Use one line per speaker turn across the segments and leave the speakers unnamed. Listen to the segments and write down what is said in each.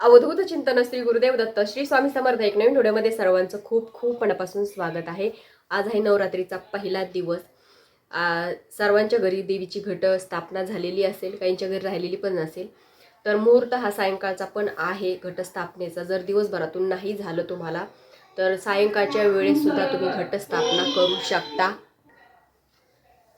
अवधूत चिंतन श्री गुरुदेव दत्त श्री स्वामी समर्थ एक नवीन व्हिडिओमध्ये सर्वांचं खूप खूप मनापासून स्वागत आहे. आज आहे नवरात्रीचा पहिला दिवस. सर्वांच्या घरी देवीची घट स्थापना झालेली असेल काहींच्या घरी राहिलेली पण नसेल तर मुहूर्त हा सायंकाळचा पण आहे घटस्थापनेचा. जर दिवसभरातून नाही झालं तुम्हाला तर सायंकाळच्या वेळेससुद्धा तुम्ही घटस्थापना करू शकता.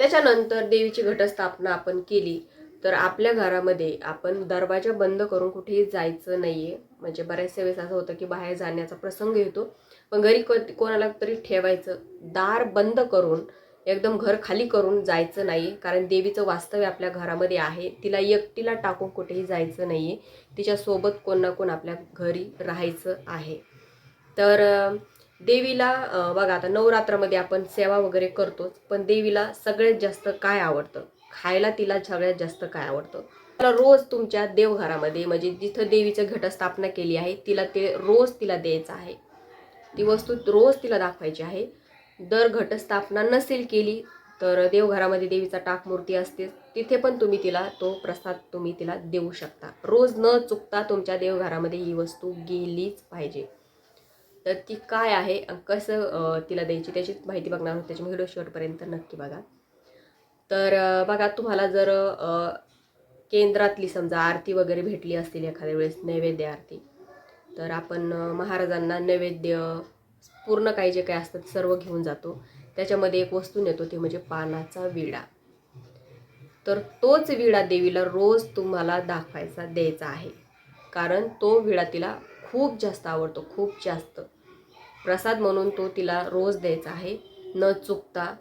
त्याच्यानंतर देवीची घटस्थापना आपण केली. तर आपल्या घरामध्ये आपण दरवाजा बंद करून कुठेही जायचं नाही आहे म्हणजे बऱ्याचशा वेळेस असं होतं की बाहेर जाण्याचा प्रसंग येतो. पण घरी को कोणाला तरी ठेवायचं. दार बंद करून एकदम घर खाली करून जायचं नाही कारण देवीचं वास्तव्य आपल्या घरामध्ये आहे. तिला एकटीला टाकून कुठेही जायचं नाही आहे तिच्यासोबत कोण ना कोण आपल्या घरी राहायचं आहे. तर देवीला बघा आता नवरात्रामध्ये आपण सेवा वगैरे करतोच. पण देवीला सगळ्यात जास्त काय आवडतं? खायला तिला सगळ्यात जास्त काय आवडतं? तिला रोज तुमच्या देवघरामध्ये म्हणजे जिथं देवीचं घटस्थापना केली आहे तिला ते रोज तिला द्यायचं आहे. ती वस्तू रोज तिला दाखवायची आहे. दर घटस्थापना नसेल केली तर देवघरामध्ये देवीचा टाक मूर्ती असते. तिथे पण तुम्ही तिला तो प्रसाद तुम्ही तिला देऊ शकता. रोज न चुकता तुमच्या देवघरामध्ये ही वस्तू गेलीच पाहिजे. तर ती काय आहे कसं तिला द्यायची त्याची माहिती बघणार होती त्याची व्हिडिओ शेवटपर्यंत नक्की बघा. तर बघा तुम्हाला जर केंद्रातली समजा आरती वगैरे भेटली असतील एखाद्या वेळेस नैवेद्य आरती तर आपण महाराजांना नैवेद्य पूर्ण काही जे काही असतात सर्व घेऊन जातो. त्याच्यामध्ये एक वस्तू नेतो ते म्हणजे पानाचा विडा. तर तोच विडा देवीला रोज तुम्हाला दाखवायचा द्यायचा आहे. कारण तो विडा तिला खूप जास्त आवडतो खूप जास्त. प्रसाद म्हणून तो तिला रोज द्यायचा आहे. न चुकता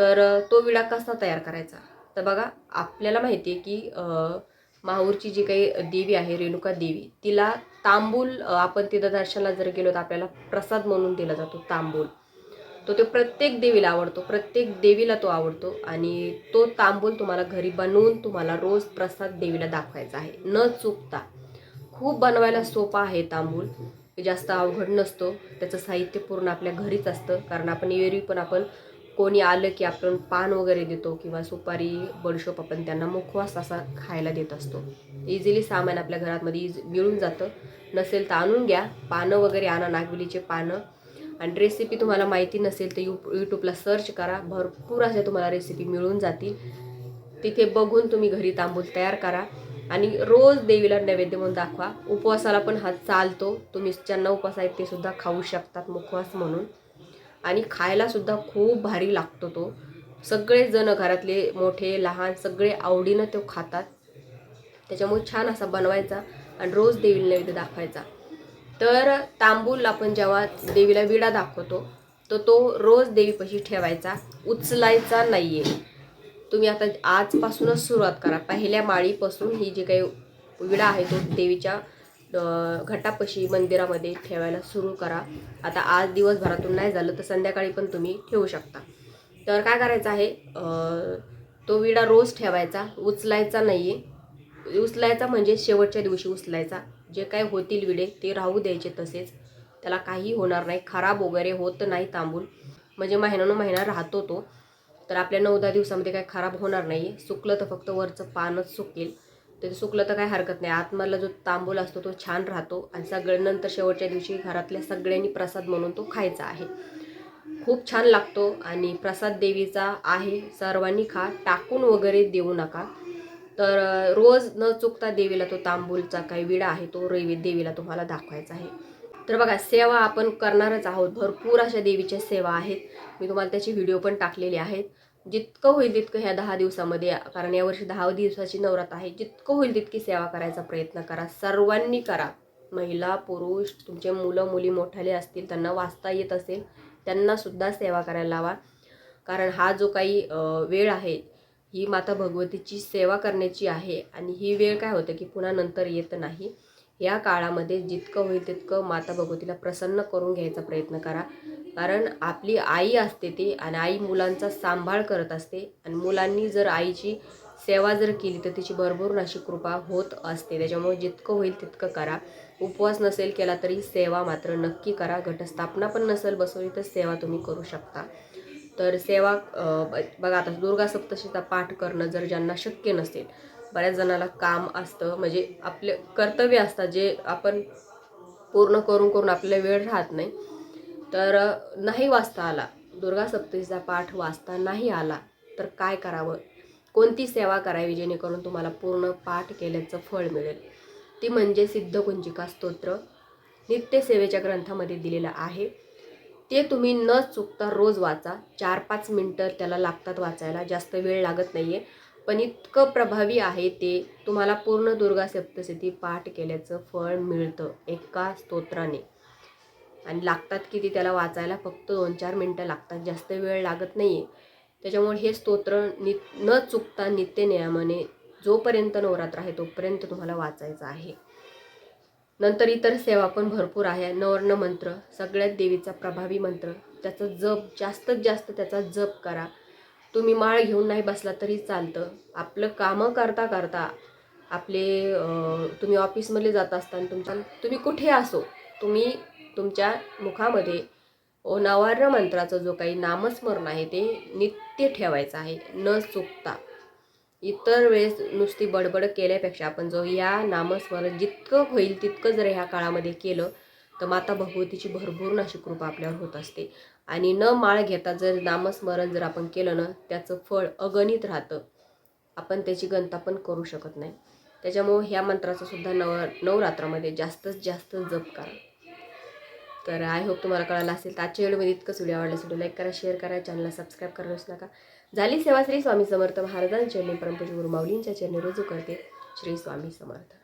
तर तो विडा कसा तयार करायचा? तर बघा आपल्याला माहिती आहे की माहूरची जी काही देवी आहे रेणुका देवी तिला तांबूल आपण तिथं दर्शनाला जर गेलो तर आपल्याला प्रसाद म्हणून दिला जातो तांबूल. तो ते प्रत्येक देवीला आवडतो प्रत्येक देवीला तो आवडतो आणि तो तांबूल तुम्हाला घरी बनवून तुम्हाला रोज प्रसाद देवीला दाखवायचा आहे. न चुकता. खूप बनवायला सोपा आहे तांबूल. जास्त अवघड नसतो. त्याचं साहित्य पूर्ण आपल्या घरीच असतं. कारण आपण एरवी पण आपण कोणी आलं की आपण पान वगैरे देतो किंवा सुपारी बडशोप आपण त्यांना मुखवास असा खायला देत असतो. इझिली सामान आपल्या घरामध्ये इज मिळून जातं. नसेल तर आणून घ्या. पानं वगैरे आणा नागविलीचे पानं. आणि रेसिपी तुम्हाला माहिती नसेल तर यू यूट्यूबला सर्च करा. भरपूर अशा तुम्हाला रेसिपी मिळून जातील. तिथे बघून तुम्ही घरी तांबूल तयार करा. आणि रोज देवीला नैवेद्य म्हणून दाखवा. उपवासाला पण हा चालतो. तुम्ही ज्यांना उपवास आहेत ते सुद्धा खाऊ शकतात मुखवास म्हणून. आणि खायलासुद्धा खूप भारी लागतो तो. सगळेजणं घरातले मोठे लहान सगळे आवडीनं तो खातात. त्याच्यामुळे छान असा बनवायचा आणि रोज देवीला नैवेद्य दाखवायचा. तर तांबूल आपण जेव्हा देवीला विडा दाखवतो तर तो रोज देवीपाशी ठेवायचा. उचलायचा नाही आहे तुम्ही आता आजपासूनच सुरुवात करा. पहिल्या माळीपासून ही जी काही विडा आहे तो देवीच्या घटापाशी मंदिरामध्ये ठेवायला सुरू करा. आता आज दिवसभरातून नाही झालं तर संध्याकाळी पण तुम्ही ठेवू शकता. तर काय करायचं आहे? तो विडा रोज ठेवायचा उचलायचा नाही आहे उचलायचा म्हणजे शेवटच्या दिवशी उचलायचा. जे काय होतील विडे ते राहू द्यायचे तसेच. त्याला काही होणार नाही. खराब वगैरे होत नाही तांबूल म्हणजे महिन्यानं महिना राहतो तो. तर आपल्या नऊ दहा दिवसामध्ये काय खराब होणार नाही सुकलं तर फक्त वरचं पानच सुकेल. ते सुकलं तर काय हरकत नाही. आतमधला जो तांबूल असतो तो छान राहतो आणि सगळ्यांनंतर शेवटच्या दिवशी घरातल्या सगळ्यांनी प्रसाद म्हणून तो खायचा आहे. खूप छान लागतो आणि प्रसाद देवीचा आहे. सर्वांनी खा टाकून वगैरे देऊ नका. तर रोज न चुकता देवीला तो तांबूलचा काही विडा आहे तो रवी देवीला तुम्हाला दाखवायचा आहे. तर बघा सेवा आपण करणारच आहोत. भरपूर अशा देवीच्या सेवा आहेत. मी तुम्हाला त्याची व्हिडिओ पण टाकलेली आहेत. जितकं होईल तितकं ह्या दहा दिवसामध्ये कारण यावर्षी दहा दिवसाची नवरात्र आहे जितकं होईल तितकी सेवा करायचा प्रयत्न करा. सर्वांनी करा. महिला पुरुष तुमचे मुलं मुली मोठाले असतील त्यांना वाचता येत असेल त्यांनासुद्धा सेवा करायला लावा. कारण हा जो काही वेळ आहे ही माता भगवतीची सेवा करण्याची आहे आणि ही वेळ काय होतं की पुन्हा नंतर येत नाही. या काळामध्ये जितकं होईल तितकं माता भगवतीला प्रसन्न करून घ्यायचा प्रयत्न करा. कारण आपली आई असते ती आणि आई मुलांचा सांभाळ करत असते. आणि मुलांनी जर आईची सेवा जर केली तर तिची भरभरून अशी कृपा होत असते. त्याच्यामुळे जितकं होईल तितकं करा. उपवास नसेल केला तरी सेवा मात्र नक्की करा. घटस्थापना पण नसेल बसवली तर सेवा तुम्ही करू शकता. तर सेवा बघा आता दुर्गा सप्तशीचा पाठ करणं जर ज्यांना शक्य नसेल बऱ्याच जणाला काम असतं. म्हणजे आपले कर्तव्य असतात जे आपण पूर्ण करून करून आपल्याला वेळ राहत नाही. तर नाही वाचता आला. दुर्गा सप्तशीचा पाठ वाचता नाही आला तर काय करावं? कोणती सेवा करावी जेणेकरून तुम्हाला पूर्ण पाठ केल्याचं फळ मिळेल? ती म्हणजे सिद्धकुंजिका स्तोत्र. नित्यसेवेच्या ग्रंथामध्ये दिलेलं आहे. ते तुम्ही न चुकता रोज वाचा. चार पाच मिनटं त्याला लागतात वाचायला. जास्त वेळ लागत नाही आहे पण इतकं प्रभावी आहे ते तुम्हाला पूर्ण दुर्गा सप्तशती पाठ केल्याचं फळ मिळतं एका स्तोत्राने. आणि लागतात किती त्याला वाचायला फक्त दोन चार मिनटं लागतात जास्त वेळ लागत नाही आहे त्याच्यामुळे हे स्तोत्र नि न चुकता नित्य नियमाने जोपर्यंत नवरात्र आहे तोपर्यंत तुम्हाला वाचायचं आहे. नंतर इतर सेवा पण भरपूर आहे. नवर्ण मंत्र सगळ्यात देवीचा प्रभावी मंत्र त्याचा जप जास्तीत जास्त त्याचा जप करा. तुम्ही माळ घेऊन नाही बसला तरी चालतं. आपलं कामं करता करता आपले तुम्ही ऑफिसमध्ये जात असताना तुमच्या तुम्ही कुठे असो तुम्ही तुमच्या मुखामध्ये नवार्य मंत्राचं जो काही नामस्मरण आहे ते नित्य ठेवायचं आहे. न चुकता. इतर वेळेस नुसती बडबड केल्यापेक्षा आपण जो या नामस्मरण जितकं होईल तितकं जर ह्या काळामध्ये केलं तर माता भगवतीची भरपूर अशी कृपा आपल्यावर होत असते. आणि न माळ घेता जर नामस्मरण जर आपण केलं ना त्याचं फळ अगणित राहतं. आपण त्याची गणता पण करू शकत नाही. त्याच्यामुळं ह्या मंत्राचं सुद्धा नव नवरात्रामध्ये जास्तीत जास्त जप करा. तर आय होप तुम्हाला कळालं असेल. तर आजच्या व्हिडिओमध्ये इतकंच व्हिडिओ आवडला व्हिडिओ लाईक करा शेअर करा चॅनलला सबस्क्राईब करा नका. झाली सेवा श्री स्वामी समर्थ महाराजांच्या चरणी परमपूज्य गुरु माऊलींच्या चरणी रुजू करते श्री स्वामी समर्थ.